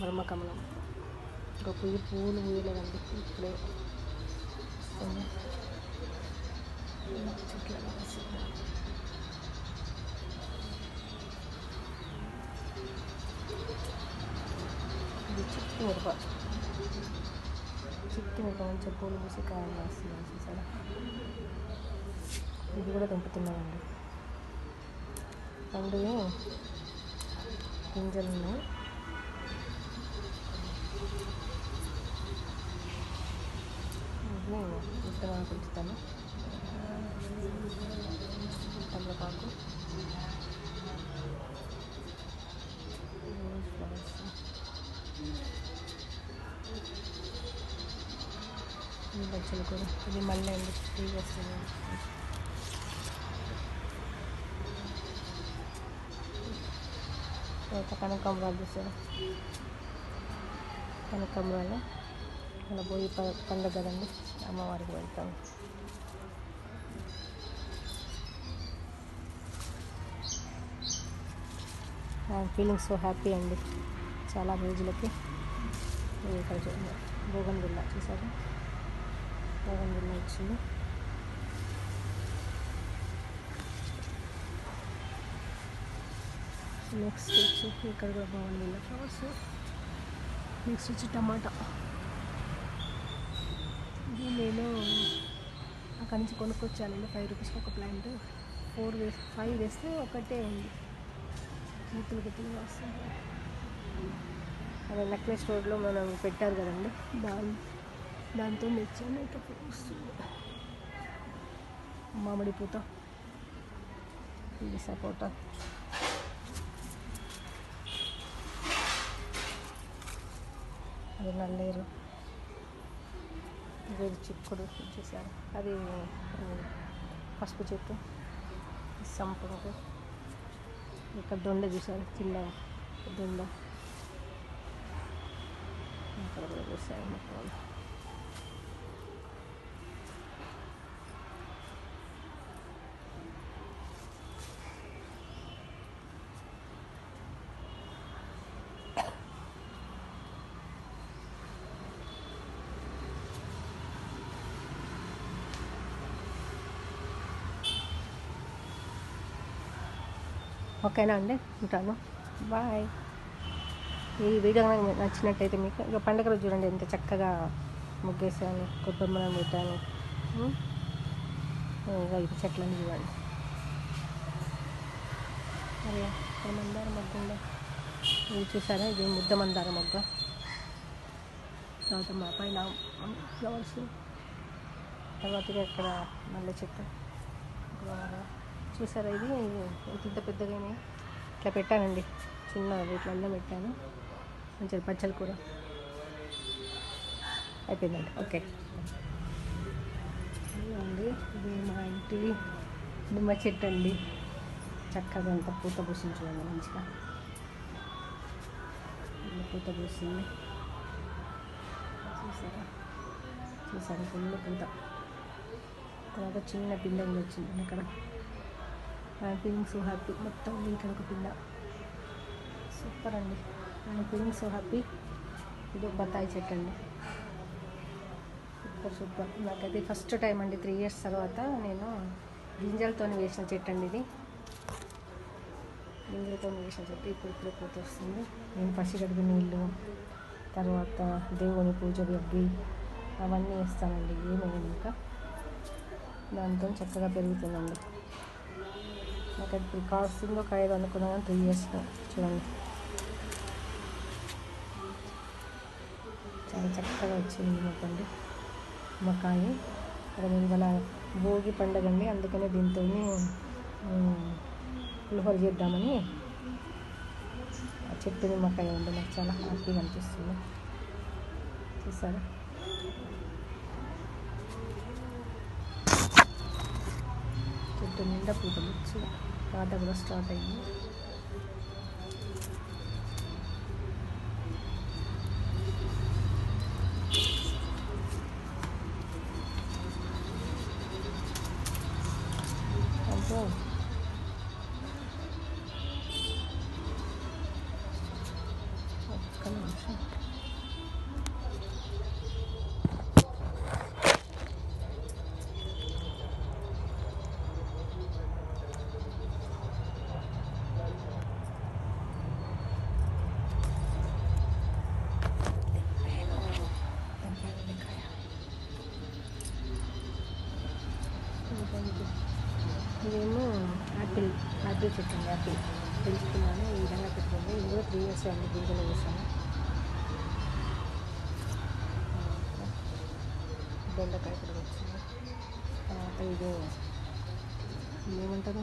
మర్మకమలం. ఒక పువ్వు పూలు పూయలేదండి ఇప్పుడే. వస్తుంది. చెట్ల ఇది చిట్టి మిరప చిట్టి మిరప మంచిగా పూలు పూసి కాయలు వేస్తున్నాను చూసారా? ఇది కూడా తెంపుతున్నామండి. పండు గింజలు ఉన్నాయి. వీటిని విత్తనాలు పెంచుతాను తమలపాకు ఫ్లవర్స్ ఈ బచ్చలు కూడా ఇది మళ్ళీ అండి ఫ్రీగా వస్తుంది తర్వాత కనకాంబరాలు చూసారు కనకాంబరాలు అలా పోయి ప- పండుగ కదండి అమ్మవారికి వెళ్తాం ఐఎమ్ ఫీలింగ్ సో హ్యాపీ అండి చాలా రోజులకి ఇది ఇక్కడ చూడండి బిల్ల చూసారు? భోగం బిల్లా వచ్చింది. నెక్స్ట్ వచ్చి ఇక్కడ కూడా బోగన్ బిల్ల ఫ్లవర్స్ నెక్స్ట్ వచ్చి టమాటా ఇది నేను అక్కడి నుంచి కొనుక్కొచ్చానండి ఫైవ్ రూపీస్కి ఒక ప్లాంట్. ఫోర్ వేస్ ఫైవ్ వేస్తే ఒకటే ఉంది. గుత్తులు గుత్తులుగా వస్తుంది అదే నెక్లెస్ రోడ్లో మనం పెట్టారు కదండి. దాని దాంతో తెచ్చాను ఇట్లా వస్తుంది మామిడి పూత. ఇది సపోటా. అది నల్లేరు. ఇది చిక్కుడు చూసారు అది పసుపు చెట్టు సంపంగు. ఇక్కడ దొండ చూసారు? చిన్న దొండ. ఇక్కడ కూడా చూసారు మొత్తం ఓకేనా అండి? ఉంటాను. బాయ్. ఈ వీడియో కనుక నచ్చినట్టయితే మీకు ఇక పండగ రోజు చూడండి ఎంత చక్కగా ముగ్గేసాను కొబ్బరి పెట్టాను. ఇది చెట్లని చూడండి. అరే మందార మొగ్గ ఇది చూసారా? ఇది ముద్ద మందార మొగ్గ. తర్వాత మా పైన ఫ్లవర్స్. తర్వాత ఇక్కడ మల్లె చెట్టు. చూసారా ఇది. ఇంత పెద్దగానే. ఇట్లా పెట్టానండి. చిన్న వీటిలో పెట్టాను. మంచిగా పచ్చడి కూర. అయిపోయిందండి. ఓకే. అండి. ఇది మా ఇంటి నిమ్మ చెట్టు అండి. చక్కగా అంత పూత పూసింది చూడండి మంచిగా. పూత పూసింది. చూసారా? చూసారా? ఫుల్ పూత తర్వాత చిన్న పిండి వచ్చింది అక్కడ. ఐ ఫీలింగ్ సో హ్యాపీ మొత్తం ఇక్కడ ఒక పిల్ల సూపర్ అండి. ఐ ఫీలింగ్ సో హ్యాపీ ఇది బత్తాయి చెట్టు అండి. సూపర్ సూపర్ నాకైతే ఫస్ట్ టైం అండి త్రీ ఇయర్స్ తర్వాత నేను గింజలతో వేసిన చెట్టు అండి ఇది. గింజలతో వేసిన చెట్టు. ఇప్పుడు ఇప్పుడు పూత వస్తుంది నేను పసిగడుగు నీళ్ళు తర్వాత దేవుని పూజలు అవి అవన్నీ వేస్తానండి. ఏమైనా ఇంకా? దాంతో చక్కగా పెరుగుతుందండి. నాకు అది ఇప్పుడు కాస్తుందో కాయదో అనుకున్నాను త్రీ ఇయర్స్ చూడండి చాలా చక్కగా వచ్చింది మొక్కండి నిమ్మకాయ అక్కడ మేము ఇవాళ భోగి పండుగ అండి అందుకనే దీంతో పులిహోర చేద్దామని ఆ చెట్టు నిమ్మకాయ ఉంది నాకు చాలా హ్యాపీగా అనిపిస్తుంది చూసారా చెట్టు నిండా పూత ముచ్చు పాట కూడా స్టార్ట్ అయింది అంటే ఒక్క నిమిషం ఇదేమో యాపిల్ యాపిల్ చెట్టు అండి యాపిల్. తెలుసుకున్నాను ఈ విధంగా పెట్టుకుంది ఇది కూడా త్రీ ఇయర్స్ అండి గింజలు వేసాను. బెండకాయ కూడా వచ్చింది తర్వాత ఇది ఏమంటారు